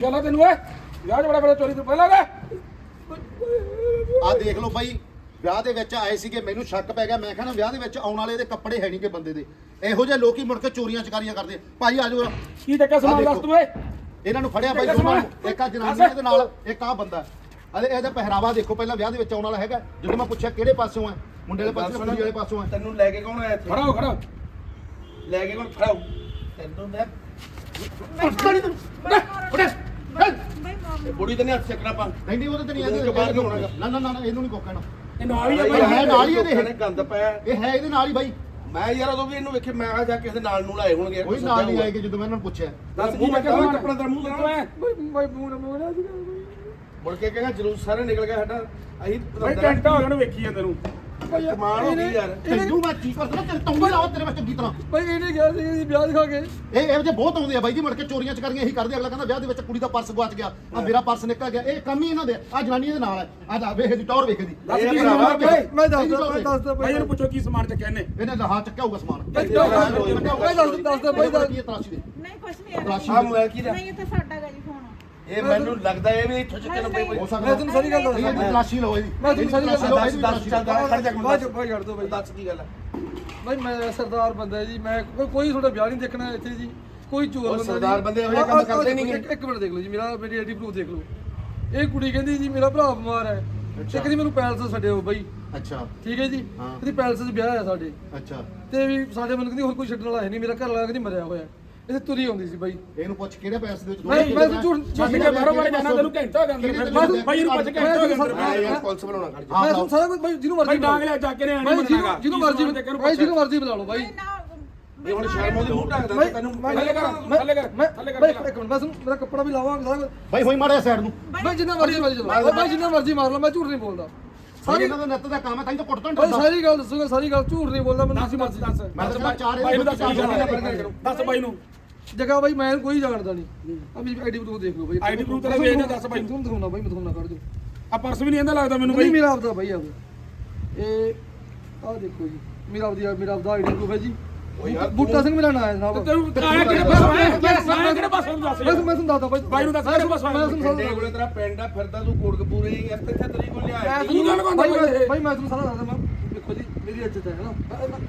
ਚੱਲਾ ਤੈਨੂੰ ਓਏ। ਵਿਆਹ 'ਚ ਬੜਾ ਬੜਾ ਚੋਰੀ ਤੋਂ ਪਹਿਲਾਂ ਗਾ ਆ ਦੇਖ ਲਓ ਬਾਈ ਵਿਆਹ ਦੇ ਵਿੱਚ ਆਏ ਸੀਗੇ ਮੈਨੂੰ ਸ਼ੱਕ ਪੈ ਗਿਆ। ਮੈਂ ਕਹਿੰਦਾ ਵਿਆਹ ਦੇ ਵਿੱਚ ਆਉਣ ਵਾਲੇ ਦੇ ਕੱਪੜੇ ਹੈ ਨਹੀਂਗੇ ਬੰਦੇ ਦੇ। ਇਹੋ ਜਿਹੇ ਲੋਕੀ ਮੁੜ ਕੇ ਚੋਰੀਆਂ ਚਕਾਰੀਆਂ ਕਰਦੇ। ਭਾਈ ਆ ਜਾਓ। ਕੀ ਆਹ ਸਮਾਨ। ਦੱਸ ਤੂੰ ਓਏ? ਇਹਨਾਂ ਨੂੰ ਫੜਿਆ ਬਾਈ ਦੋਨਾਂ ਨੂੰ ਇੱਕ ਆ ਜਨਾਨੀ ਦੇ ਨਾਲ ਇੱਕ ਆ ਬੰਦਾ। ਅਰੇ ਇਹਦਾ ਪਹਿਰਾਵਾ ਦੇਖੋ ਪਹਿਲਾਂ ਵਿਆਹ ਦੇ ਵਿੱਚ ਆਉਣ ਵਾਲਾ ਹੈਗਾ। ਜਦੋਂ ਮੈਂ ਪੁੱਛਿਆ ਕਿਹੜੇ ਪਾਸੋਂ ਆ ਮੁੰਡੇ ਦੇ ਪਾਸੋਂ ਕੁੜੀ ਵਾਲੇ ਪਾਸੋਂ ਆ ਤੈਨੂੰ ਲੈ ਕੇ ਕੌਣ ਆਇਆ ਇੱਥੇ? ਖੜਾ ਹੋ ਖੜਾ ਹੋ। ਲੈ ਕੇ ਕੌਣ? ਖੜਾ ਹੋ ਤੈਨੂੰ ਮੈਂ ਇਹ ਬੁੜੀ ਤੇ ਨਹੀਂ ਹੱਥ ਚੱਕਣਾ ਪਾ ਨਹੀਂ ਨਹੀਂ ਉਹਦੇ ਤੇ ਨਹੀਂ ਉਹਦੇ ਤੋਂ ਬਾਹਰ ਕਿਉਂ ਹੋਣਾ? ਨਾ ਨਾ ਨਾ ਇਹਨੂੰ ਨਹੀਂ ਕੋਕਣਾ ਇਹ ਨਾਲ ਹੀ ਆ ਬਾਈ। ਹੈ ਨਾਲ ਹੀ ਇਹਦੇ। ਗੰਦ ਪਾਇਆ ਇਹ ਹੈ ਇਹਦੇ ਨਾਲ ਹੀ ਬਾਈ। ਮੈਂ ਯਾਰ ਉਦੋਂ ਵੀ ਇਹਨੂੰ ਵੇਖੇ ਮੈਂ ਆ ਜਾ ਕਿਸੇ ਦੇ ਨਾਲ ਨੂੰ ਲਾਏ ਹੋਣਗੇ। ਕੋਈ ਨਾਲ ਨਹੀਂ ਆਏਗੇ ਜਦੋਂ ਮੈਂ ਇਹਨਾਂ ਨੂੰ ਪੁੱਛਿਆ। ਦੱਸ ਮੂੰਹ ਚੱਕਣਾ ਸਮਾਨ ਕੱਪੜਾ ਤੇਰਾ ਮੂੰਹ ਐ ਲਾਣਾ ਬਾਈ ਮੂੰਹ ਨਾ ਮੋੜਾ ਮੁੜ ਕੇ ਕਹੇਗਾ ਜਲੂਸ ਸਾਰੇ ਨਿਕਲ ਗਿਆ ਸਾਡਾ। ਅਸੀਂ ਬਾਈ ਘੰਟਾ ਹੋ ਗਿਆ ਨੂੰ ਵੇਖੀ ਜਾਂਦੇ ਨੂੰ। ਕਮਾਲ ਹੋ ਗਈ ਯਾਰ। ਤੈਨੂੰ ਮੈਂ ਕੀ ਕਰਦਾ ਤੇਰੇ ਤੌਂਗੀ ਲਾਵਾ ਤੇਰੇ ਵਿੱਚ ਚੰਗੀ ਤਰ੍ਹਾਂ ਭਾਈ ਇਹਨੇ ਕਿਹਾ ਸੀ ਕਿ ਵਿਆਹ ਦਿਖਾ ਕੇ। ਇਹ ਇਹੋ ਜਿਹੇ ਬਹੁਤ ਆਉਂਦੇ ਆ ਬਾਈ ਜੀ ਮੁੜ ਕੇ ਚੋਰੀਆਂ ਚਕਾਰੀਆਂ ਇਹੀ ਕਰਦੇ ਅਗਲਾ ਕਹਿੰਦਾ ਵਿਆਹ ਦੇ ਵਿੱਚ ਕੁੜੀ ਦਾ ਪਰਸ ਗੁਆਚ ਗਿਆ ਆ ਮੇਰਾ ਪਰਸ ਨਿਕਲ ਗਿਆ। ਇਹ ਕੰਮ ਹੀ ਇਹਨਾਂ ਦੇ ਆ। ਜਨਾਨੀ ਇਹਦੇ ਨਾਲ ਹੈ ਆ ਜਾ ਵੇਖ ਦੀ ਟੌਰ ਵੇਖ ਦੀ ਮੈਂ ਦੱਸਦਾ ਮੈਂ ਦੱਸਦਾ ਭਾਈ। ਇਹਨੂੰ ਪੁੱਛੋ ਕੀ ਸਮਾਨ ਚੱਕਿਆ ਇਹਨੇ। ਇਹਨੇ ਲਹਾ ਚੱਕਿਆ ਹੋਊਗਾ ਸਮਾਨ। ਭਾਈ ਦੱਸ ਦੱਸਦਾ ਭਾਈ ਦੱਸ। ਕੀ ਹੈ ਤਲਾਸ਼ੀ ਦੇ। ਨਹੀਂ ਕੁਛ ਨਹੀਂ ਆ ਮੋਬਾਈਲ ਕੀ ਦਾ। ਨਹੀਂ ਇਹ ਤਾਂ ਸਾਡਾ ਗਾ ਜੀ ਫੋਨ ਇਹ ਮੈਨੂੰ ਲੱਗਦਾ ਇਹ ਵੀ ਇੱਥੋਂ ਚੱਕੇ ਨੰਬਰ ਹੋ ਸਕਦਾ। ਮੈਂ ਤੁਹਾਨੂੰ ਸਾਰੀ ਗੱਲ ਇਹਦੀ ਦੱਸਦਾ ਤਲਾਸ਼ੀ ਲਓ ਇਹਦੀ ਮੈਂ ਤੁਹਾਨੂੰ ਸਾਰੀ ਗੱਲ ਇਹਦੀ ਤਲਾਸ਼ੀ ਲਓ, ਦੱਸ ਇਹਦੀ ਦੱਸ ਤਲਾਸ਼ੀ ਚੱਲ ਖੜ ਜਾ ਬਾਅਦ ਚ ਭਾਈ ਛੱਡ ਦਿਓ ਭਾਈ। ਦੱਸ ਕੀ ਗੱਲ ਹੈ? ਭਾਈ ਮੈਂ ਸਰਦਾਰ ਬੰਦਾ ਜੀ। ਮੈਂ ਕੋਈ- ਕੋਈ ਤੁਹਾਡਾ ਵਿਆਹ ਨਹੀਂ ਦੇਖਣਾ ਇੱਥੇ ਜੀ। ਕੋਈ ਚੋਰ ਉਹ ਬੰਦਾ ਸਰਦਾਰ ਜੀ। ਬੰਦੇ ਇਹੋ ਜਿਹੇ ਆਹ- ਕੰਮ ਆਹ ਕਰਦੇ ਦੇਖੋ, ਨੀ ਗੇ। ਇੱਕ- ਇੱਕ ਮਿੰਟ ਦੇਖ ਲਓ ਜੀ। ਮੇਰਾ ਮੇਰੀ ਆਈਡੀ ਪ੍ਰੂਫ ਦੇਖ ਲਓ। ਇਹ ਕੁੜੀ ਕਹਿੰਦੀ ਜੀ ਮੇਰਾ ਭਰਾ ਬਿਮਾਰ ਹੈ। ਤੇ ਕਹਿੰਦੀ ਮੈਨੂੰ ਪੈਲਸ ਛੱਡਿਓ ਬਾਈ। ਅੱਛਾ। ਠੀਕ ਹੈ ਜੀ? ਪੈਲਸ 'ਚ ਵਿਆਹ ਹੈ ਸਾਡੇ। ਅੱਛਾ। ਤੇ ਵੀ ਸਾਡੇ ਮੈਨੂੰ ਕਹਿੰਦੀ ਹੋਰ ਕੋਈ ਛੱਡਣ ਵਾਲਾ ਹੈ ਨਹੀਂ। ਮੇਰਾ ਘਰ ਵਾਲਾ ਕਹਿੰਦੀ ਮਰਿਆ ਹੋਇਆ ਇਹ ਤੁਰੀ ਆਉਂਦੀ ਸੀ ਬਾਈ। ਇਹਨੂੰ ਪੁੱਛ ਕਿਹੜੇ ਪੈਸੇ ਦੇ ਵਿੱਚ ਮੈਂ- ਮੈਂ ਤਾਂ ਝੂਠ- ਛੱਡ ਕੇ ਬਾਹਰੋਂ ਬਾਹਰ ਜਾਣਾ ਤੈਨੂੰ ਘੰਟਾ ਹੋ ਗਿਆ ਅੰਦਰ ਫਿਰ ਬਾਈ ਇਹਨੂੰ ਪੁੱਛ ਘੰਟਾ ਹੋ ਗਿਆ ਅੰਦਰ ਮੈਂ ਪੁਲਿਸ ਬੁਲਾਉਣਾ ਖੜ ਜਾ ਮੈਂ ਤੁਹਾਨੂੰ ਸਾਰਾ ਕੁਝ ਬਾਈ ਜਿਹਨੂੰ ਮਰਜ਼ੀ ਬਾਈ ਡਾਂਗ ਲਿਆ ਜਾ ਕੇ ਨੇ ਬਾਈ ਨਹੀਂ ਜਿਹਨੂੰ ਮੰਨਾਗਾ ਜਿਹਨੂੰ ਮਰਜ਼ੀ ਬਾਈ ਜਿਹਨੂੰ ਮਰਜ਼ੀ ਬੁਲਾ ਲਓ ਬਾਈ। ਇਹ ਹੁਣ ਸ਼ਰਮ ਉਹਦੇ ਮੂੰਹ ਢੱਕਦਾ ਤੈਨੂੰ ਮੈਂ ਥੱਲੇ ਕਰ, ਮੈਂ ਥੱਲੇ ਕਰ, ਮੈਂ ਥੱਲੇ ਕਰ। ਇੱਕ ਮਿੰਟ ਮੈਂ ਤੁਹਾਨੂੰ ਮੇਰਾ ਕੱਪੜਾ ਵੀ ਲਾਵਾਂਗਾ ਸਾਰਾ। ਬਾਈ ਹੋਈ ਮਾੜਾ ਸਾਈਡ ਨੂੰ। ਬਾਈ ਜਿੰਨਾ ਮਰਜ਼ੀ ਮਰਜ਼ੀ। ਚਲਾਓ ਬਾਈ ਜਿੰਨਾ ਮਰਜ਼ੀ ਮਾਰ ਲਾ ਮੈਂ ਝੂਠ ਨਹੀਂ ਬੋਲਦਾ। ਸਾਰੀ ਸਾਰੀ ਇਹਨਾਂ ਦਾ ਨੱਤ ਦਾ ਕੰਮ ਹੈ ਤਾਂ ਹੀ ਤਾਂ ਕੁੱਟਣ ਬਾਈ ਡਰਦਾ ਸਾਰੀ ਗੱਲ ਦੱਸੂਗਾ ਸਾਰੀ ਗੱਲ ਝੂਠ ਨਹੀਂ ਬੋਲਦਾ ਮੈਨੂੰ ਦੱਸ ਦੱਸ ਦੱਸ। ਮੈਂ ਤਾਂ ਚਾਰ ਨੂੰ ਦੱਸ ਬਾਈ ਨੂੰ ਜਗ੍ਹਾ ਬਾਈ ਮੈਂ ਕੋਈ ਜਾਣਦਾ ਨਹੀਂ। ਆ ਮੇਰੀ ਆਈਡੀ ਪ੍ਰੂਫ ਦੇਖ ਲਓ ਬਾਈ। ID proof ਤੇਰਾ ਵੇਚ ਦੇ, ਦੱਸ ਬਾਈ। ਤੁਹਾਨੂੰ ਦਿਖਾਉਣਾ ਬਾਈ ਮੈਂ ਕੱਢ ਦਿਓ। ਆ ਪਰਸ ਵੀ ਨਹੀਂ ਇਹਦਾ ਲੱਗਦਾ ਮੈਨੂੰ ਨਹੀਂ ਬਾਈ। ਮੇਰਾ ਆਪਦਾ ਬਾਈ ਆਪ ਇਹ ਆਹ ਦੇਖੋ ਜੀ ਮੇਰਾ ਆਪਦੀ ਮੇਰਾ ਆਪਦਾ ਆਈਡੀ ਪ੍ਰੂਫ ਹੈ ਜੀ। ਬੂਟਾ ਸਿੰਘ ਮੇਰਾ ਨਾਮ ਹੈ ਜਨਾਬ ਤੈਨੂੰ ਆਇਆ ਕਿਹੜੇ ਪਾਸੋਂ ਆਇਆ? ਆਇਆ ਕਿਹੜੇ ਪਾਸੋਂ ਨੂੰ ਦੱਸ ਮੈਂ ਤੁਹਾਨੂੰ- ਮੈਂ ਤੁਹਾਨੂੰ ਦੱਸਦਾ ਬਾਈ। ਬਾਈ ਨੂੰ ਦੱਸ ਕਿਹੜੇ ਪਾਸੋਂ ਆਇਆ? ਮੈਂ ਤੁਹਾਨੂੰ ਪਿੰਡੇ ਕੋਲੇ ਤੇਰਾ ਪਿੰਡ ਆ ਫਿਰਦਾ ਤੂੰ ਕੋਟਕਪੂਰੇ ਹੀ ਇੱਥੇ ਇੱਥੇ ਤੇਰੀ ਕੋਲ ਲਿਆ ਤੂੰ ਗੱਲ ਕਰਦਾ ਬਾਈ ਬਾਈ ਮੈਂ- ਇਹ। ਬਾਈ ਮੈਂ ਤੁਹਾਨੂੰ ਸਾਰਾ ਦੱਸਦਾ ਮੈਂ ਦੇਖੋ ਜੀ ਮੇਰੀ ਇੱਜ਼ਤ ਹੈ ਨਾ।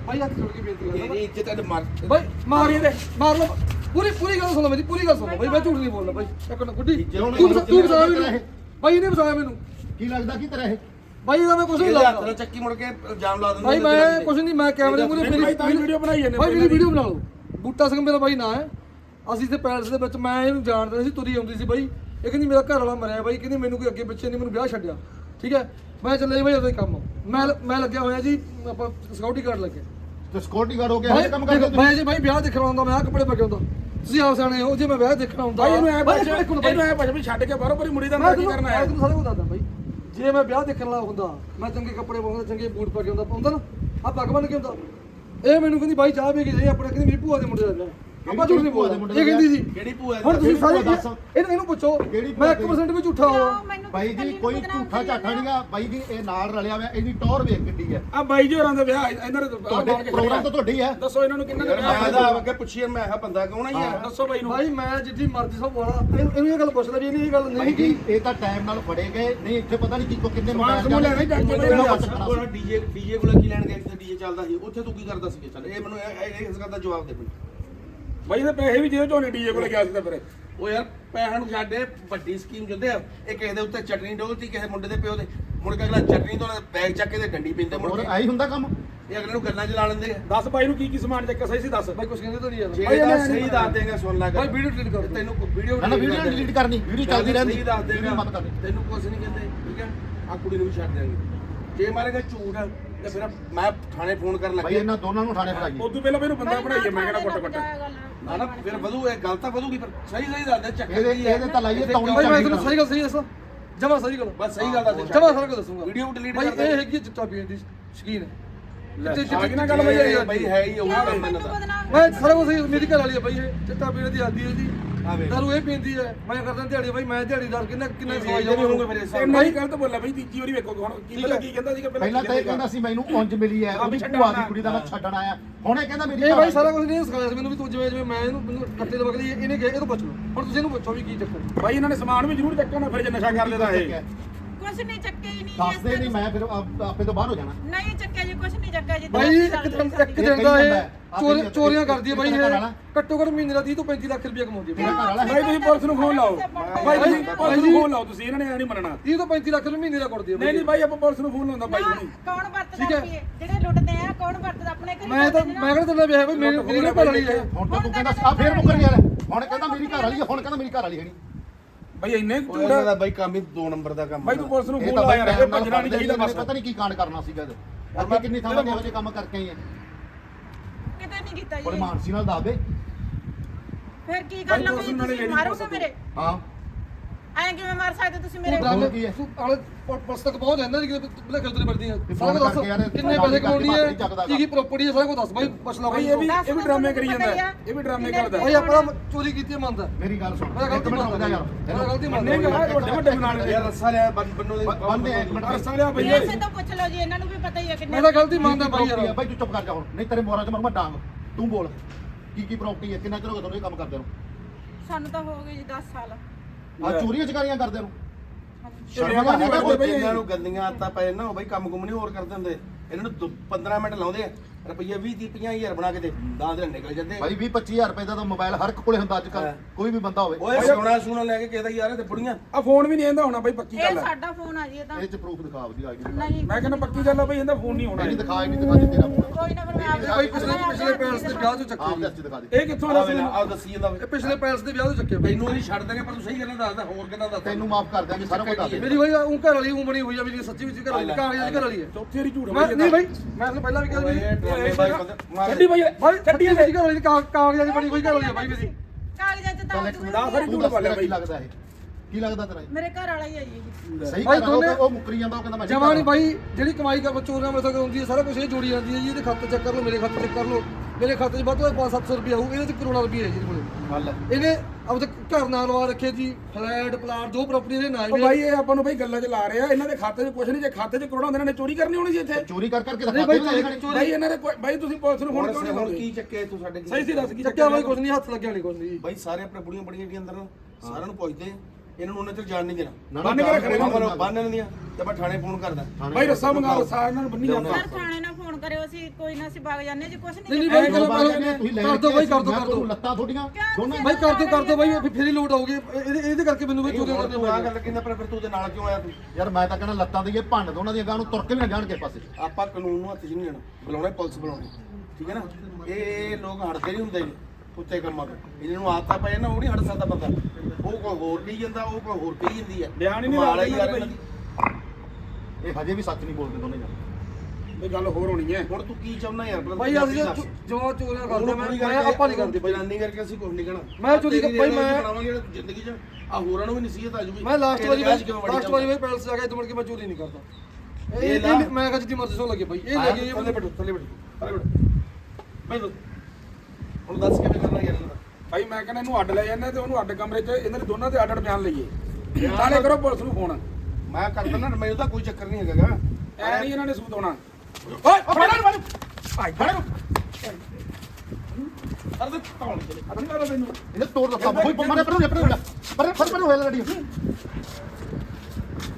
ਬਾਈ ਹੱਥ ਜੋੜ ਕੇ ਬੇਨਤੀ ਕਰਦਾ ਤੇਰੀ ਇੱਜ਼ਤ ਤੇ ਮਰ ਬਾਈ ਮਾਰ ਇਹਦੇ। ਮਾਰ ਲਓ। ਪੂਰੀ ਪੂਰੀ ਗੱਲ ਸੁਣੋ ਮੇਰੀ ਪੂਰੀ ਗੱਲ ਸੁਣੋ ਬਾਈ ਮੈਂ ਝੂਠ ਨਹੀਂ ਬੋਲਦਾ ਬਾਈ। ਇੱਕ ਮਿੰਟ ਗੁੱਡੀ ਤੂੰ ਤੂੰ ਬਤਾ ਇਹ ਮੈਨੂੰ। ਬਾਈ ਇਹਨੇ ਬਤਾਇਆ ਮੈਨੂੰ। ਕੀ ਲੱਗਦਾ ਕੀ ਤੇਰਾ ਇਹ? ਬਾਈ ਇਹਦਾ ਮੈਂ ਕੁਝ ਨਹੀਂ ਲਾਉਂਦਾ ਨਾਲ ਚੱਕੀ ਮੁੜ ਕੇ ਇਲਜ਼ਾਮ ਲਾ ਦਿੰਦੇ ਬਾਈ ਮੈਂ ਕੁਝ ਨਹੀਂ ਮੈਂ ਕੈਮਰੇ ਮੂਰੇ ਹੀ ਵੀਡੀਓ ਬਣਾਈ ਜਾਂਦੇ ਬਾਈ ਮੇਰੀ ਵੀਡੀਓ ਬਣਾ ਲਓ। ਬੂਟਾ ਸਿੰਘ ਮੇਰਾ ਬਾਈ ਨਾਂ ਹੈ। ਅਸੀਂ ਇੱਥੇ ਪੈਲਸ ਦੇ ਵਿੱਚ ਮੈਂ ਇਹਨੂੰ ਜਾਣਦਾ ਸੀ ਤੁਰੀ ਆਉਂਦੀ ਸੀ ਬਾਈ। ਇਹ ਕਹਿੰਦੀ ਮੇਰਾ ਘਰ ਵਾਲਾ ਮਰਿਆ ਬਾਈ ਕਹਿੰਦੀ ਮੈਨੂੰ ਕੋਈ ਅੱਗੇ ਪਿੱਛੇ ਨਹੀਂ ਮੈਨੂੰ ਵਿਆਹ ਛੱਡਿਆ। ਠੀਕ ਹੈ? ਮੈਂ ਚੱਲੇ ਬਾਈ ਉਹਦੇ ਕੰਮ। ਮੈਂ ਮੈਂ ਲੱਗਿਆ ਹੋਇਆ ਜੀ ਆਪਾਂ ਸਿਕਿਉਰਿਟੀ ਗਾਰਡ ਲੱਗੇ। ਤੇ ਸਿਕਿਉਰਿਟੀ ਗਾਰਡ ਹੋ ਬਾਈ ਇਹ ਕੰਮ ਕਰਦੇ ਮੈਂ ਜੇ ਬਾਈ ਵਿਆਹ ਦੇਖਣ ਆਉਂਦਾ ਮੈਂ ਆ ਕੱਪੜੇ ਪਾ ਕੇ ਆਉਂਦਾ। ਤੁਸੀਂ ਆਪ ਸਿਆਣੇ ਹੋ ਜੇ ਮੈਂ ਵਿਆਹ ਦੇਖਣ ਆਉਂਦਾ ਬਾਈ ਇਹਨੂੰ ਐ ਬਾਈ। ਇਹਨੂੰ ਐ ਵੀ ਛੱਡ ਕੇ ਬਾਹਰੋਂ ਪਰੀ ਮੁੜੀ ਦਾ ਮੈਂ ਕੀ ਕਰਨਾ ਮੈਂ ਹੈ ਤੁਹਾਨੂੰ ਸਾਰਾ ਕੁਝ ਦੱਸਦਾ ਬਾਈ ਜੇ ਮੈਂ ਵਿਆਹ ਦੇਖਣ ਵਾਲਾ ਹੁੰਦਾ ਮੈਂ ਚੰਗੇ ਕੱਪੜੇ ਪਾਉਂਦਾ ਚੰਗੇ ਬੂਟ ਪਾ ਕੇ ਆਉਂਦਾ ਪਾਉਂਦਾ ਨਾ ਆ ਪੱਗ ਬੰਨ ਕੇ ਆਉਂਦਾ ਇਹ ਮੈਨੂੰ ਕਹਿੰਦੀ ਬਾਈ ਚਾਹ ਪੀ ਕੇ ਜਾਈ ਆਪਣੇ ਕਹਿੰਦੀ ਮੇਰੀ ਭੂਆ ਦੇ ਮੁੰਡੇ ਦਾ ਵਿਆਹ। ਆਪਾਂ ਝੂਠ ਨਹੀਂ ਬੋਲਦੇ ਇਹ ਕਹਿੰਦੀ ਸੀ ਕਿਹੜੀ ਭੂਆ ਹੁਣ ਤੁਸੀਂ ਸਾਰੇ। ਇਹਨੂੰ ਇਹਨੂੰ ਪੁੱਛੋ ਮੈਂ ਭੂਆ 1% ਵੀ ਝੂਠਾ ਹਾਂ। ਬਾਈ ਜੀ ਕੋਈ ਝੂਠਾ ਝਾਠਾ ਨਹੀਂਗਾ ਬਾਈ ਜੀ ਇਹ ਨਾਲ ਰਲਿਆ ਹੋਇਆ ਇਹਦੀ ਟੌਰ ਵੇਖ ਕਿੱਡੀ ਹੈ। ਆ ਬਾਈ ਜੀ ਹੋਰਾਂ ਦਾ ਵਿਆਹ ਇਹਨਾਂ ਦੇ ਤੁਹਾਡੇ ਪ੍ਰੋਗਰਾਮ ਤਾਂ ਤੁਹਾਡੀ ਹੈ। ਦੱਸੋ ਇਹਨਾਂ ਨੂੰ ਕਿੰਨਾ ਦਾ ਵਿਆਹ ਮੈਂ ਹੈ ਅੱਗੇ ਪੁੱਛੀ ਮੈਂ ਆ ਬੰਦਾ ਕੌਣ ਆ ਯਾਰ? ਦੱਸੋ ਬਾਈ ਨੂੰ। ਬਾਈ ਮੈਂ ਜਿੱਦੀ ਮਰਜ਼ੀ ਸਭ ਵਾਲਾ ਇਹਨੂੰ ਇਹ ਗੱਲ ਪੁੱਛਦਾ ਵੀ ਇਹਨੇ ਇਹ ਗੱਲ ਨਹੀਂ ਜੀ ਕੀ ਇਹ ਤਾਂ ਟਾਈਮ ਨਾਲ ਫੜੇ ਗਏ। ਨਹੀਂ ਇੱਥੇ ਪਤਾ ਨਹੀਂ ਕਿੱਥੋਂ ਕਿੰਨੇ ਡੀਜੇ ਡੀਜੇ ਕੋਲ ਕੀ ਲੈਣ ਜਿੱਥੇ ਡੀਜੇ ਚੱਲਦਾ ਸੀ। ਉੱਥੇ ਤੂੰ ਕੀ ਕਰਦਾ ਸੀ? ਚੱਲ ਇਹ ਮੈਨੂੰ ਇਸ ਗੱਲ ਦਾ ਜਵਾਬ ਦੇ ਮੈਨੂੰ। ਬਾਈ ਦੇ ਪੈਸੇ ਵੀ ਜੇ ਝੋਨੇ ਡੀਜੇ ਕੋਲ ਗਿਆ ਸੀ ਤਾਂ ਫਿਰ। ਉਹ ਯਾਰ ਪੈਸਿਆਂ ਨੂੰ ਛੱਡੇ ਵੱਡੀ ਸਕੀਮ ਕਹਿੰਦੇ ਆ। ਇਹ ਕਿਸੇ ਦੇ ਉੱਤੇ ਚਟਨੀ ਡੋਲਤੀ ਕਿਸੇ ਮੁੰਡੇ ਦੇ ਪਿਓ ਦੇ। ਮੁੜ ਕੇ ਅਗਲਾ ਚਟਨੀ ਤੋਂ ਬੈਗ ਚੱਕ ਕੇ ਤੇ ਡੰਡੀ ਪਿੰਦੇ ਮੁੜ ਹੋਰ ਕੇ। ਆਹੀ ਹੁੰਦਾ ਕੰਮ? ਇਹ ਅਗਲੇ ਨੂੰ ਗੱਲਾਂ ਚ ਲਾ ਲੈਂਦੇ ਆ। ਦੱਸ ਬਾਈ ਨੂੰ ਕੀ ਕੀ ਸਮਾਨ ਚੱਕਿਆ ਸਹੀ ਸੀ ਦੱਸ। ਬਾਈ ਕੁਛ ਕਹਿੰਦੇ ਤਾਂ ਨਹੀਂ ਜੇ ਯਾਰ ਇਹਦਾ ਸਹੀ ਦੱਸ ਦੇਗਾ ਸੁਣ ਲੈ ਬਾਈ ਵੀਡੀਓ ਡਿਲੀਟ ਕਰ। ਤੈਨੂੰ ਵੀਡੀਓ ਨਾ ਨਾ ਵੀਡੀਓ ਡਿਲੀਟ ਕਰਨੀ। ਵੀਡੀਓ ਚੱਲਦੀ ਰਹਿੰਦੀ। ਸਹੀ ਦੱਸ ਦੇਗਾ ਵੀਡੀਓ ਮਤ ਕਰ ਤੈਨੂੰ ਕੁਝ ਨਹੀਂ ਕਹਿੰਦੇ ਠੀਕ ਹੈ? ਆ ਕੁੜੀ ਨੂੰ ਵੀ ਛੱਡ ਦੇਣਗੇ ਜੇ ਮਾਰੇਗਾ ਝੂਠ ਤੇ ਫਿਰ ਮੈਂ ਥਾਣੇ ਫੋਨ ਕਰਨ ਬਾਈ ਲੱਗੇ। ਇਹਨਾਂ ਦੋਨਾਂ ਨੂੰ ਥਾਣੇ ਫੜਾਈਏ। ਉਦੋਂ ਪਹਿਲਾਂ ਮੈਨੂੰ ਬੰਦਾ ਬਣਾਈਏ ਮੈਂ ਕਿਹੜਾ ਕੁੱਟ ਕੁੱਟ ਨਾ ਨਾ ਫਿਰ ਵਧੂ ਇਹ ਗੱਲ ਤਾਂ ਵਧੂਗੀ ਪਰ ਸਹੀ ਸਹੀ ਦੱਸ ਦੇ ਚੱਕਰ ਇਹਦੇ ਕੀ ਹੈ? ਇਹਦੇ ਤਾਂ ਲਾਈਏ ਇੱਥੇ ਤੌਣੀ ਬਾਈ ਮੈਂ ਚੱਲਦੀ ਤੁਹਾਨੂੰ ਸਹੀ ਗੱਲ ਸਹੀ ਦੱਸਾਂ? ਜਮਾ ਸਹੀ ਗੱਲ। ਬਸ ਸਹੀ ਗੱਲ ਦੱਸ ਦੇ ਜਮਾ ਸਾਰਾ ਕੁਝ ਦੱਸੂਗਾ। ਵੀਡੀਓ ਡਿਲੀਟ ਬਾਈ ਕਰ ਦੇ। ਇਹ ਹੈਗੀ ਹੈ ਚਿੱਟਾ ਪੀਣ ਦੀ ਸ਼ਕੀਨ। ਹੈ ਚਿੱਟੇ- ਆ ਨਾ ਗੱਲ ਬਈ ਹੈ ਹੀ ਮੈਂ ਸਾਰਾ ਕੁਝ ਸਹੀ- ਮੇਰੀ ਘਰ ਵਾਲੀ ਹੈ ਬਾਈ ਇਹ ਚਿੱਟਾ ਪੀਣ ਦੀ ਆਦੀ ਹੈ ਜੀ ਦਾਰੂ ਇਹ ਪੀਂਦੀ ਹੈ ਮੈਂ ਕਰਦਾ ਦਿਹਾੜੀ ਬਾਈ ਮੈਂ ਦਿਹਾੜੀਦਾਰ ਕਿੰਨਾ ਕਿੰਨਾ ਸਵਾਈ ਫਿਰ ਇਸ ਹਿਸਾਬ ਇੰਨਾ ਹੀ ਗਲਤ ਬੋਲਿਆ ਬਈ ਤੀਜੀ ਵਾਰੀ ਵੇਖੋ ਹੁਣ ਕੀ ਪਤਾ ਕੀ ਕਹਿੰਦਾ ਸੀਗਾ ਪਹਿਲਾਂ ਤਾਂ ਇਹ ਕਹਿੰਦਾ ਸੀ ਮੈਨੂੰ ਉਂਝ ਮਿਲੀ ਹੈ ਉਹਦੀ ਭੂਆ ਦੀ ਕੁੜੀ ਦਾ ਮੈਂ ਛੱਡਣ ਆਇਆ ਹੁਣ ਇਹ ਕਹਿੰਦਾ ਮੇਰੀ ਇਹ ਬਾਈ ਸਾਰਾ ਕੁਝ ਨਹੀਂ ਸਿਖਾਇਆ ਮੈਨੂੰ ਵੀ ਤੂੰ ਜਿਵੇਂ ਜਿਵੇਂ ਮੈਂ ਇਹਨੂੰ ਮੈਨੂੰ ਕੱਟੇ ਦੇ ਬਗਲੀ ਇਹਨੇ ਕਿਹਾ ਇਹਨੂੰ ਪੁੱਛ ਲਓ। ਹੁਣ ਤੁਸੀਂ ਇਹਨੂੰ ਪੁੱਛੋ ਵੀ ਕੀ ਚੱਕਰ। ਬਾਈ ਇਹਨਾਂ ਨੇ ਸਮਾਨ ਵੀ ਜ਼ਰੂਰ ਚੱਕਣਾ ਫਿਰ ਜੇ ਨਸ਼ਾ ਕਰ ਲੈਦਾ ਇਹ। ਕੁਛ ਨਹੀਂ ਚੱਕਿਆ ਹੀ ਨਹੀਂ ਦੱਸਦੇ ਨਹੀਂ ਮੈਂ ਫਿਰ ਆਪ- ਆਪੇ ਤੋਂ ਬਾਹਰ ਹੋ ਜਾਣਾ। ਨਹੀਂ ਚੱਕਿਆ ਜੀ ਕੁਛ ਨਹੀਂ ਚੱਕਿਆ ਜੀ ਬਾਈ ਇੱਕ ਦਿਨ ਇੱਕ ਦਿਨ ਦਾ ਇਹ ਚੋਰੀ ਚੋਰੀਆਂ ਕਰਦੀ ਹੈ ਬਾਈ? ਇਹ ਘੱਟੋ ਘੱਟ ਮਹੀਨੇ ਦਾ 30 ਤੋਂ 35 ਲੱਖ ਰੁਪਏ ਕਮਾਉਂਦੀ ਹੈ ਹੈ ਬਾਈ ਤੁਸੀਂ ਪੁਲਿਸ ਨੂੰ ਫੋਨ ਲਾਓ। ਬਾਈ ਤੁਸੀਂ ਪੁਲਿਸ ਨੂੰ ਫੋਨ ਲਾਓ ਤੁਸੀਂ ਇਹਨਾਂ ਨੇ ਐ ਨਹੀਂ ਮੰਨਣਾ। 30 ਤੋਂ 35 ਲੱਖ ਰੁਪਏ ਮਹੀਨੇ ਦਾ ਕੁੱਟਦੀ ਹੈ ਨਹੀਂ ਬਾਈ ਨਹੀਂ ਬਾਈ। ਆਪਾਂ ਪੁਲਿਸ ਨੂੰ ਫੋਨ ਲਾਉਂਦਾ ਬਾਈ ਹੁਣੀ। ਕੌਣ ਵਰਤਦਾ। ਰੁਪਈਏ? ਜਿਹੜੇ ਲੁੱਟਦੇ ਆ ਕੌਣ ਵਰਤਦਾ ਆਪਣੇ ਘਰੇ? ਮੈਂ ਤਾਂ ਮੈਂ ਕਹਿੰਦਾ ਤੇਰਾ ਵਿਆਹ ਬਈ ਮੇਰੀ ਮੇਰੀ ਘਰ ਵਾਲੀ ਹੈ। ਹੁਣ ਤਾਂ ਤੂੰ ਕਹਿੰਦਾ ਆ ਫੇਰ ਮੁੱਕਰ ਗਿਆ। ਹੁਣ ਕਹਿੰਦਾ ਮੇਰੀ ਘਰ ਵਾਲੀ ਹੈ ਹੁਣ ਕਹਿੰਦਾ ਮੇਰੀ ਘਰ ਵਾਲੀ ਹੈ ਨਹੀਂ ਬਾਈ ਇੰਨੇ ਝੂਠ ਦਾ ਬਾਈ ਕੰਮ ਹੀ 2 ਨੰਬਰ ਦਾ ਕੰਮ ਬਾਈ ਤੂੰ ਪੁਲਿਸ ਨੂੰ ਫੋਨ ਲਾ ਯਾਰ ਇਹ ਭੱਜਣਾ ਨਹੀਂ ਚਾਹੀਦਾ ਬਸ। ਪਤਾ ਨਹੀਂ ਕੀ ਕਾਂਡ ਕਰਨਾ ਸੀਗਾ ਤੇ ਅੱਗੇ ਕਿੰਨੀ ਥਾਵਾਂ ਤੇ ਇਹੋ ਜਿਹੇ ਕੰਮ ਕਰਕੇ ਆਈ ਹੈ ਕਿਤੇ ਨਹੀਂ ਕੀਤਾ ਬੜੇ ਜੀ ਮਾਨਸੀ ਨਾਲ ਦੱਸ ਦੇ। ਫਿਰ ਕੀ ਤੁਸੀਂ? ਲੇਡੀ ਮਾਰੋਗੇ ਪੁਲਿਸ ਮੇਰੇ? ਹਾਂ। ਐਂ ਕਿਵੇਂ ਮਾਰ ਸਕਦੇ ਤੁਸੀਂ ਮੇਰੇ ਤੂੰ ਹੋਰ ਡਰਾਮੇ ਕੀ ਹੈ? ਤੂੰ ਆਲੇ ਪੁਲਿਸ ਤੱਕ ਪਹੁੰਚ ਜਾਂਦਾ ਕਿ ਬਲੇ ਖਰਚੇ ਵਰਦੀ ਸਾਰਾ ਕੁਝ ਦੱਸ ਕਿੰਨੇ ਪੈਸੇ ਕਮਾਉਣੀ ਹੈ ਕੀ ਕੀ ਪ੍ਰਾਪਰਟੀ ਹੈ ਸਾਰਾ ਕੁਝ ਦੱਸ ਬਾਈ ਪੁੱਛ ਲਾ ਬਾਈ। ਬਾਈ ਇਹ ਵੀ ਦੱਸ ਇਹ ਵੀ ਦਿਓ ਡਰਾਮੇ ਤੁਹਾਨੂੰ ਕਰੀ ਜਾਂਦਾ। ਪਤਾ ਹੀ ਆ। ਇਹ ਵੀ ਡਰਾਮੇ ਕਰਦਾ। ਭਾਈ ਆਪਣਾ ਚੋਰੀ ਕੀਤੀ ਹੈ ਮੰਨਦਾ ਮੇਰੀ ਗੱਲ ਸੁਣ। ਮੇਰਾ ਇੱਕ ਗਲਤੀ ਮਿੰਟ ਰੁਕ ਜਾ ਮੰਨਦਾ ਯਾਰ। ਮੇਰਾ ਗਲਤੀ ਮੰਨੇਗਾ ਮੰਨਦਾ ਵੱਡੇ ਵੱਡੇ ਬਣਾ ਕੇ ਯਾਰ ਰੱਸਾ ਲਿਆ ਬੰਨ ਬੰਨੋ ਦੇ ਬੰਦੇ ਇੱਕ ਮਿੰਟ। ਰਸਾ ਲਿਆ ਬਈ ਐਸੇ ਤਾਂ ਪੁੱਛ ਲਓ ਜੀ ਇਹਨਾਂ ਨੂੰ ਵੀ ਪਤਾ ਹੀ ਹੈ ਕਿੰਨੇ ਮੈਂ ਤਾਂ ਗਲਤੀ ਮੰਨਦਾ ਬਾਈ ਪ੍ਰਾਪਰਟੀ ਹੈ ਯਾਰ। ਬਾਈ ਤੂੰ ਚੁੱਪ ਕਰ ਜਾ ਹੁਣ। ਨਹੀਂ ਤੇਰੇ ਮੋਰਾਂ 'ਚ ਮਰੂੰਗਾ ਡਾਂਗ। ਤੂੰ ਬੋਲ ਕੀ ਕੀ ਪ੍ਰਾਪਰਟੀ ਹੈ ਕਿੰਨਾ ਚਿਰ ਹੋ ਗਿਆ ਤੁਹਾਨੂੰ ਇਹ ਕੰਮ ਕਰਦੇ ਨੂੰ? ਸਾਨੂੰ ਤਾਂ ਹੋ ਗਏ ਜੀ 10 ਸਾਲ। ਆ ਚੋਰੀਆਂ ਚਕਾਰੀਆਂ ਕਰਦੇ ਨੂੰ। ਸ਼ਰਮ ਹੈਗਾ ਕਰਦੇ ਬਈ। ਇਹਨਾਂ ਨੂੰ ਗੰਦੀਆਂ ਆਦਤਾਂ ਪੈ ਨਾ ਉਹ ਬਾਈ ਕੰਮ ਕੁਮ ਨਹੀਂ ਹੋਰ ਕਰਦੇ ਹੁੰਦੇ। ਇਹਨਾਂ ਨੂੰ ਦੋ- 15 ਮਿੰਟ ਲਾਉਂਦੇ ਆ। ਰੁਪਈਆ 20 30 50 ਹਜ਼ਾਰ ਬਣਾ ਕੇ ਤੇ 10 ਦਿਨ ਨਿਕਲ ਜਾਂਦੇ। ਭਾਈ 20 25000 ਰੁਪਏ ਦਾ ਤਾਂ ਮੋਬਾਈਲ ਹਰ ਕੋਲੇ ਹੁੰਦਾ ਅੱਜ ਕੱਲ ਹਾਂ। ਕੋਈ ਵੀ ਬੰਦਾ ਹੋਵੇ। ਓਏ ਸੋਨਾ ਸੋਨਾ ਲੈ ਕੇ ਕਿਹਦਾ ਯਾਰ ਤੇ ਬੁੜੀਆਂ। ਆ ਫੋਨ ਵੀ ਨਹੀਂ ਇਹਦਾ ਹੋਣਾ ਬਾਈ ਪੱਕੀ ਇਹ ਗੱਲ ਹੈ ਸਾਡਾ ਫੋਨ ਆ ਜੀ ਇਹ ਤਾਂ। ਇਹ ਚ ਪ੍ਰੂਫ ਦਿਖਾ ਆਈਡੀ ਦਿਖਾ। ਨਹੀਂ। ਮੈਂ ਕਹਿੰਦਾ ਪੱਕੀ ਗੱਲ ਆ ਬਈ ਇਹਦਾ ਫੋਨ ਨਹੀਂ ਹੋਣਾ ਨਹੀਂ ਦਿਖਾ ਨਹੀਂ ਦਿਖਾ ਦੇ ਤੇਰਾ ਫੋਨ। ਕੋਈ ਨਾ ਫਿਰ ਮੈਂ ਇਹ ਬਾਈ ਪਿਛਲੇ ਪਿਛਲੇ ਪੈਲਸ ਦੇ ਵਿਆਹ ਤੋਂ ਆਪ ਚੱਕੇ ਦੇ ਦਿਖਾ ਦੇ। ਇਹ ਕਿੱਥੋਂ ਆ ਦੱਸ ਮੈਨੂੰ ਆ ਦੱਸੀ ਜਾਂਦਾ ਇਹ ਪਿਛਲੇ ਪੈਲਸ ਦੇ ਵਿਆਹ ਤੋਂ ਚੱਕੇ ਬਾਈ ਤੈਨੂੰ ਨਹੀਂ ਛੱਡ ਦਾਂਗੇ ਪਰ ਤੂੰ ਸਹੀ ਗੱਲਾਂ ਦੱਸਦਾ ਹੋਰ ਗੱਲਾਂ ਦੱਸ ਤੈਨੂੰ ਮਾਫ ਕਰ ਦਿਆਂਗੇ ਸਾਰਾ ਕੁਝ ਦੱਸ ਦੇ ਮੇਰੀ ਬਾਈ ਉਹ ਘਰ ਵਾਲੀ ਉਹ ਬਣੀ ਹੋਈ ਆ ਮੇਰੀ ਸੱਚੀ ਵਿੱਚ ਘਰ ਵਾਲੀ ਕਾਗਜ਼ਾਂ ਦੀ ਘਰ ਵਾਲੀ ਹੈ। ਚੌਥੀ ਵਾਰੀ ਝੂਠ ਮੈਂ ਨਹੀਂ ਬਾਈ ਮੈਂ ਤੁਹਾਨੂੰ ਪਹਿਲਾਂ ਵੀ ਕਿਹਾ ਸੀ ਇਹ ਮਾਰ ਛੱਡੀ ਬਾਈ ਬਾਈ ਛੱਡੀ ਮੇਰੀ ਘਰ ਵਾਲੀ ਦੀ ਕਾ- ਕਾਗਜ਼ਾਂ ਦੀ ਬਣੀ ਹੋਈ ਘਰ ਵਾਲੀ ਹੈ ਬਾਈ ਮੇਰੀ। ਕਾਗਜ਼ਾਂ 'ਚ ਤਾਂ ਨਾ ਤੂੰ ਝੂਠ ਦੱਸ। ਕੀ ਬਾਈ ਲੱਗਦਾ ਇਹ? ਕੀ ਲੱਗਦਾ ਤੇਰਾ ਇਹ? ਮੇਰੇ ਘਰ ਵਾਲਾ ਹੀ ਹੈ ਜੀ ਇਹ। ਸਹੀ ਬਾਈ ਦੋਨੇ- ਉਹ ਮੁੱਕਰੀ ਜਾਂਦਾ ਉਹ ਕਹਿੰਦਾ ਮੈਂ ਜਮਾ ਨਹੀਂ ਬਾਈ ਜਿਹੜੀ ਕਮਾਈ ਕਰ ਚੋਰਾਂ ਮੇਰੇ ਤੋਂ ਹੁੰਦੀ ਹੈ ਸਾਰਾ ਕੁਝ ਇਹ ਜੋੜੀ ਜਾਂਦੀ ਹੈ ਜੀ ਇਹਦੇ ਖਾਤੇ ਚੈੱਕ ਕਰ ਲਓ ਮੇਰੇ ਖਾਤੇ ਚੈੱਕ ਕਰ ਲਓ। ਮੇਰੇ ਖਾਤੇ 'ਚ ਵੱਧ ਤੋਂ ਵੱਧ 5-700 ਰੁਪਏ ਆਊ ਇਹਦੇ 'ਚ ਕਰੋੜਾਂ ਰੁਪਏ ਹੈ ਜੀ ਇਹਦੇ ਕੋਲੇ। ਇਹਨੇ ਆਪਦੇ ਘਰ ਨਾਲ ਲਵਾ ਰੱਖੇ ਜੀ ਫਲੈਟ ਪਲਾਟ ਦੋ ਪ੍ਰਾਪਰਟੀ ਦੇ ਨਾਲ ਉਹ ਵੀ ਬਾਈ ਇਹ ਆਪਾਂ ਨੂੰ ਬਾਈ ਗੱਲਾਂ 'ਚ ਲਾ ਰਿਹਾ ਇਹਨਾਂ ਦੇ ਖਾਤੇ 'ਚ ਕੁਝ ਨਹੀਂ ਜੇ ਖਾਤੇ 'ਚ ਕਰੋਨਾ ਹੁੰਦੇ ਇਹਨਾਂ ਨੇ ਚੋਰੀ ਕਰਨੀ ਹੋਣੀ ਸੀ ਇੱਥੇ? ਚੋਰੀ ਕਰ ਕਰਕੇ ਨਹੀਂ ਦਿਖਾ ਬਾਈ ਦੇ ਚੋਰੀ- ਬਾਈ ਇਹਨਾਂ ਦੇ ਕੋਈ- ਬਾਈ ਤੁਸੀਂ ਪੁਲਿਸ ਨੂੰ ਫੋਨ ਹੁਣ ਕਿਉਂ ਹੁਣ ਨਹੀਂ ਕੀ ਚੱਕੇ ਤੂੰ ਸਾਡੇ ਸਹੀ ਸੀ ਦੱਸ ਕੀ ਚੱਕਿਆ ਬਾਈ ਕੁਝ ਨਹੀਂ ਹੱਥ ਲੱਗਿਆ ਨਹੀਂ ਕੁਝ ਨਹੀਂ। ਬਾਈ ਸਾਰੇ ਆਪਣੇ ਬੁੜੀਆਂ ਬੜੀਆਂ ਜਿਹੜੀਆਂ ਅੰਦਰ ਸਾਰਿਆਂ ਨੂੰ ਪੁੱਛਦੇ ਇਹਨਾਂ ਨੂੰ ਉਹਨਾਂ ਚਿਰ ਜਾਣ ਨਹੀਂ ਦੇਣਾ। ਨਾ ਬੰਨ ਕੇ ਰੱਖਣੇ ਉਹਨਾਂ ਨੂੰ ਬੰਨ ਦੀਆਂ। ਤੇ ਮੈਂ ਥਾਣੇ ਫੋਨ ਕਰਦਾ। ਬਾਈ ਰੱਸਾ ਮੰਗਾ ਰੱਸਾ ਇਹਨਾਂ ਨੂੰ ਬੰਨੀ ਜਾਂਦਾ ਸਰ ਥਾਣੇ ਨਾਲ ਫੋਨ ਕਰਿਓ ਅਸੀਂ ਕੋਈ ਨਾ ਅਸੀਂ ਵਗ ਜਾਂਦੇ ਜੀ ਕੁਛ ਨਹੀਂ ਨਹੀਂ। ਬਾਈ ਕਰੋ ਤੁਸੀਂ ਲੈ ਕਰ ਦੋ ਬਾਈ ਕਰ ਦੋ ਕਰ ਦੋ। ਲੱਤਾਂ ਥੋਡੀਆਂ ਦੋਨਾਂ ਬਾਈ ਕਰ ਦੋ ਕਰ ਦੋ ਬਾਈ ਫਿਰ ਫਿਰ ਹੀ ਲੋਟ ਆਉਗੀ ਇਹਦੇ ਇਹਦੇ ਕਰਕੇ ਮੈਨੂੰ ਵੀ ਚੋਰੀ ਕਰਨੀ ਤੂੰ ਆ ਗੱਲ ਕਹਿੰਦਾ ਪਰ ਫਿਰ ਤੂੰ ਤੇ ਨਾਲ ਕਿਉਂ ਆਇਆ ਤੂੰ? ਯਾਰ ਮੈਂ ਤਾਂ ਕਹਿੰਦਾ ਲੱਤਾਂ ਦੀ ਇਹ ਭੰਨ ਦੋ ਉਹਨਾਂ ਦੀਆਂ ਗਾਂ ਨੂੰ ਤੁਰ ਕੇ ਵੀ ਨਾ ਜਾਣ ਕੇ ਪਾਸੇ। ਆਪਾਂ ਕਾਨੂੰਨ ਨੂੰ ਹੱਥ 'ਚ ਨਹੀਂ ਲੈਣਾ। ਬੁਲਾਉਣਾ ਪੁਲਿਸ ਬੁਲਾਉਣੀ। ਠੀਕ ਹੈ ਨਾ? ਇਹ ਲੋਕ ਹਟਦੇ ਨਹੀਂ ਹੁੰਦੇ ਉੱਤੇ ਕੰਮਾਂ ਤੋਂ। ਇਹਨਾਂ ਨੂੰ ਆਦਤਾਂ ਪੈ ਨਾ ਉਹ ਨਹੀਂ ਹਟ ਸਕਦਾ ਬੰਦਾ। ਉਹ ਕੋਈ ਹੋਰ ਕਹੀ ਜਾਂਦਾ ਉਹ ਕੋਈ ਹੋਰ ਕਹੀ ਜਾਂਦੀ ਹੈ ਬਿਆਨ ਹੀ ਨਹੀਂ ਕਮਾਲ ਹੈ ਲੱਗਦਾ ਯਾਰ। ਇਹਨਾਂ ਦੀ। ਇਹ ਹਜੇ ਵੀ ਸੱਚ ਨਹੀਂ ਬੋਲਦੇ ਦੋਨੇ ਜਾਣੇ। ਇਹ ਗੱਲ ਹੋਰ ਹੋਣੀ ਹੈ। ਹੁਣ ਤੂੰ ਕੀ ਚਾਹੁੰਦਾ ਯਾਰ ਬਲਦ ਬਾਈ ਅਸੀਂ ਜੋ ਜੋ ਚੋਰੀਆਂ ਕਰਦੇ ਮੈਂ ਮੈਂ ਆਪਾਂ ਨਹੀਂ ਕਰਦੇ ਬਾਈ। ਜਨਾਨੀ ਕਰਕੇ ਅਸੀਂ ਕੁਝ ਨਹੀਂ ਕਹਿਣਾ। ਮੈਂ ਚੋਰੀ ਬਾਈ ਰਹਿਣਾ ਮੈਂ- ਬਣਾਵਾਂਗੇ ਜਿਹੜਾ ਜ਼ਿੰਦਗੀ 'ਚ ਆ ਹੋਰਾਂ ਨੂੰ ਵੀ ਨਸੀਹਤ ਆ ਜੂਗੀ ਮੈਂ ਲਾਸਟ ਵਾਰੀ ਲਾਸਟ ਵਾਰੀ? ਬਾਈ ਪੈਲਸ ਜਾ ਕੇ ਤੁਮੜ ਕੇ ਮੈਂ ਚੋਰੀ ਨਹੀਂ ਕਰਦਾ। ਇਹ ਇਹ ਲਾ। ਇਹ ਮੈਂ ਕਹਾਂ ਜਿੱਦੀ ਮਰਜ਼ੀ ਸੋ ਲੱਗੇ ਬਾਈ। ਇਹ ਲੈ ਗਏ ਇਹ ਥੱਲੇ ਬੈਠੋ ਥੱਲੇ ਬੈਠੋ। ਥੱਲੇ ਬੈਠੋ। ਮੈਂ ਹੁਣ ਦੱਸ ਕਿਵੇਂ ਕਰਨਾ ਯਾਰ ਇਹਨਾਂ ਦਾ। ਭਾਈ ਮੈਂ ਕਹਿੰਦਾ ਇਹਨੂੰ ਅੱਡ ਲੈ ਜਾਂਦੇ ਤੇ ਉਹਨੂੰ ਅੱਡ ਕਮਰੇ 'ਚ ਇਹਨਾਂ ਦੇ ਦੋਨਾਂ ਦੇ ਅੱਡ ਅੱਡ ਬਿਆਨ ਲਈਏ। ਨਾਲੇ ਕਰੋ ਪੁਲਿਸ ਨੂੰ ਫੋਨ। ਮੈਂ ਕਰ ਦਿੰਦਾ ਮੈਨੂੰ ਤਾਂ ਕੋਈ ਚੱਕਰ ਨਹੀਂ ਹੈਗਾ ਐ ਨਹੀਂ ਇਹਨਾਂ ਨੇ ਸੂਤ ਹੋਣਾ। ਓਏ ਫੜਾ ਨੂੰ ਭਾਈ ਫੜਾ ਨੂੰ ਅਰੇ ਤੌਣ ਚਲੇ ਅਰੇ ਕਰ ਤੈਨੂੰ। ਇਹਨੇ ਤੋੜ ਦਿੱਤਾ। ਕੋਈ ਮਰੇ ਪਰੇ ਪਰੇ ਪਰੇ ਪਰੇ ਪਰੇ ਹੋਇਆ ਲੜੀ।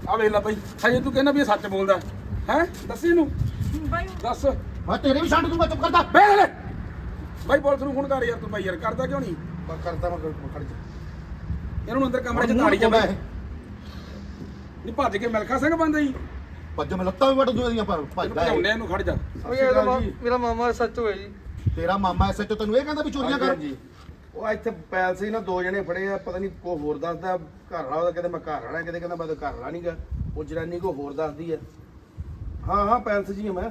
ਆ ਵੇਖ ਲੈ ਭਾਈ ਹਜੇ ਤੂੰ ਕਹਿੰਦਾ ਵੀ ਇਹ ਸੱਚ ਬੋਲਦਾ ਹੈ। ਦੱਸੀ ਇਹਨੂੰ। ਬਾਈ। ਦੱਸ। ਮੈਂ ਤੇਰੇ ਵੀ ਛੱਡ ਦੂੰਗਾ ਚੁੱਪ ਕਰਦਾ ਬੇ ਲੈ ਭਾਈ ਪੁਲਿਸ ਨੂੰ ਫੋਨ ਕਰ ਯਾਰ ਤੂੰ ਭਾਈ ਯਾਰ ਕਰਦਾ ਕਿਉਂ ਨਹੀਂ? ਮੈਂ ਕਰਦਾ ਮੈਂ ਖੜ ਜਾ। ਇਹਨਾਂ ਨੂੰ ਅੰਦਰ ਕਮਰੇ 'ਚ ਤਾੜੀ ਜਾਂਦਾ। ਲੁਕਾਉਂਦਾ ਨਹੀਂ ਭੱਜ ਕੇ ਮਿਲਖਾ ਸਿੰਘ ਬੰਦਾ ਹੀ ਭੱਜ ਮੈਂ ਲੱਤਾਂ ਵੀ ਵੱਢ ਦੂੰ ਇਹਦੀਆਂ ਪਰ ਭੱਜਦਾ ਇਹ। ਭਜਾਉਣੇ ਇਹਨੂੰ ਖੜ ਜਾ। ਉਹ ਮਾ- ਮੇਰਾ ਮਾਮਾ ਸੱਚ ਹੋਇਆ ਜੀ। ਤੇਰਾ ਮਾਮਾ ਐਸਐਚ ਤੈਨੂੰ ਇਹ ਕਹਿੰਦਾ ਵੀ ਚੋਰੀਆਂ ਕਰ। ਜੀ ਉਹ ਇੱਥੇ ਪੈਲ ਸੀ ਨਾ ਦੋ ਜਣੇ ਫੜੇ ਆ ਪਤਾ ਨਹੀਂ ਕੋ ਹੋਰ ਦੱਸਦਾ। ਘਰ ਵਾਲਾ ਉਹਦਾ ਕਹਿੰਦਾ ਮੈਂ ਘਰ ਵਾਲਾ ਕਿਤੇ ਕਹਿੰਦਾ ਮੈਂ ਤਾਂ ਘਰ ਵਾਲਾ ਨਹੀਂਗਾ ਉਹ ਜਨਾਨੀ ਕੋ ਹੋਰ ਦੱਸਦੀ ਆ। ਹਾਂ ਹਾਂ ਪੈਲਸ ਜੀ ਮੈਂ।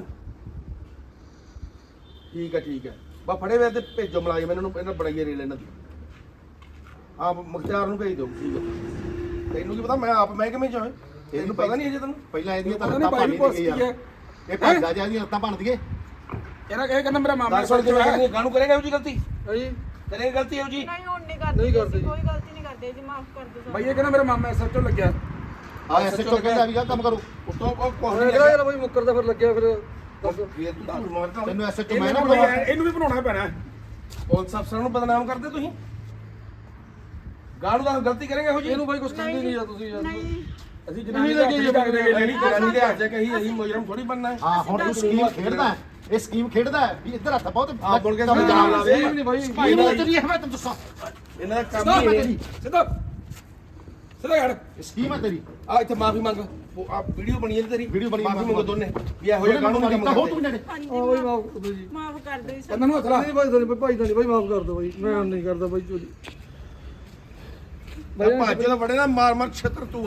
ਠੀਕ ਆ ਠੀਕ ਆ। ਬਾ ਫੜੇ ਵੇ ਤੇ ਭੇਜੋ ਮਲਾਈ ਮੈਨੂੰ ਇਹਨਾਂ ਬਣਾਈਏ ਰੇਲ ਇਹਨਾਂ ਦੀ। ਆਪ ਮੁਖਤਿਆਰ ਨੂੰ ਭੇਜ ਦਿਓ। ਠੀਕ ਤੈਨੂੰ ਕੀ ਪਤਾ ਮੈਂ ਆਪ ਮਹਿਕਮੇ ਚ ਹਾਂ। ਤੈਨੂੰ ਪਤਾ ਨਹੀਂ ਅਜੇ ਤੈਨੂੰ। ਪਹਿਲਾਂ ਇਹਦੀਆਂ ਤਾਂ ਭਾਈ ਭੰਨ ਦੀ ਯਾਰ। ਇਹ ਭੱਜਦਾ ਜਿਹਾ ਦੀਆਂ ਲੱਤਾਂ ਭੰਨ ਦਈਏ। ਇਹਨਾਂ ਇਹ ਕਹਿੰਦਾ ਮੇਰਾ ਮਾਮਾ ਦੱਸ ਕਿਵੇਂ ਗਾਣੂ ਕਰੇਗਾ ਉਹ ਜੀ ਗਲਤੀ? ਹੈ ਜੀ ਕਰੇਗਾ ਗਲਤੀ ਉਹ ਜੀ ਨਹੀਂ ਹੁਣ ਨਹੀਂ ਕਰਦੇ ਨਹੀਂ ਜੀ, ਕਰਦੇ ਅਸੀਂ ਜੀ। ਕੋਈ ਗਲਤੀ ਨਹੀਂ ਕਰਦੇ ਜੀ ਮਾਫ ਕਰ ਦਿਓ ਸਾਨੂੰ। ਬਾਈ ਇਹ ਕਹਿੰਦਾ ਮੇਰਾ ਮਾਮਾ ਐਸਐਚਓ ਲੱਗਿਆ। ਆ ਐਸਐਚਓ ਕਹਿੰਦਾ ਵੀ ਆ ਕੰਮ ਕਰੋ। ਉਤੋਂ ਉਹ ਕੁਝ ਮੈਂ ਨਹੀਂ ਕਿਹਾ ਯਾਰ ਬਾਈ ਮੁੱਕਰ ਦਾ ਫਿਰ ਲੱਗਿਆ ਫਿਰ। ਤੂੰ ਤੈਨੂੰ ਐਸਐਚਓ ਮੈਂ ਇਹਨੂੰ ਨਾ ਬਣਾਉਣਾ- ਇਹਨੂੰ ਵੀ ਬਣਾਉਣਾ ਪੈਣਾ। ਪੁਲਿਸ ਅਫਸਰਾਂ ਨੂੰ ਬਦਨਾਮ ਕਰਦੇ ਤੁਸੀਂ? ਗਾਣੂ ਦਾ ਗਲਤੀ ਕਰੇਗਾ ਇਹੋ ਜੀ? ਇਹਨੂੰ ਬਾਈ ਕੁਝ ਕਹਿੰਦੇ ਨਹੀਂ ਯਾਰ ਤੁਸੀਂ ਯਾਰ। ਅਸੀਂ ਨਹੀਂ ਜਨਾਨੀ ਲੱਗੀ ਦੇ ਜੀ ਜਿਹੜੀ ਜਨਾਨੀ ਦੇ ਹੱਥ 'ਚ ਕਹੀ ਅਸੀਂ ਮੁਜਰਮ ਥੋੜੀ ਬਣਨਾ ਹੈ। ਹਾਂ ਹੁਣ ਇਹ ਸਕੀਮ ਖੇਡਦਾ ਹੈ। ਇਹ ਸਕੀਮ ਖੇਡਦਾ ਹੈ ਵੀ ਇੱਧਰ ਹੱਥ ਬਹੁਤ ਹਾਂ, ਬੋਲ ਕੇ ਸਮਝਾ ਲਾਵੇ। ਨਹੀਂ ਬਾਈ। ਸਕੀਮ ਤੇਰੀ ਹੈ ਮੈਂ ਤੈਨੂੰ ਦੱਸਾਂ। ਇਹਨਾਂ ਦਾ ਕੰਮ ਹੀ ਸਿੱਧਾ। ਸਿੱਧਾ ਇਹ ਸਕੀਮ ਹੈ ਤੇਰੀ। ਆ ਇੱਥੇ ਮਾਫੀ ਮੰਗ। ਆ ਵੀਡੀਓ ਬਣੀ ਹੈ ਤੇਰੀ। ਵੀਡੀਓ ਬਣੀ, ਮਾਫੀ ਮੰਗੋ ਦੋਨੇ। ਵੀ ਇਹੋ ਜਿਹਾ ਗਾਣੂ ਨਹੀਂ ਤਾਂ ਹੋ ਤੂੰ ਕੰਮ ਨੇੜੇ ਹਾਂਜੀ ਬਾਈ ਮਾਫ ਕਰ ਦਿਓ ਜੀ। ਮਾਫ ਕਰ ਦਿਓ ਜੀ। ਕੰਨਾਂ ਨੂੰ ਹੱਥ ਲਾ। ਨਹੀਂ ਭਾਈ ਤਾਂ ਨਹੀਂ ਬਾਈ ਮਾਫ ਕਰ ਦਿਓ ਬਾਈ। ਮੈਂ ਨਹੀਂ ਕਰਦਾ ਬਾਈ ਚੋਰੀ ਕਰਦੇ ਭਾਜੋ ਦਾ ਬੜੇ ਨਾ ਮਾਰ ਮਾਰ ਛੇਤਰ ਤੂੰ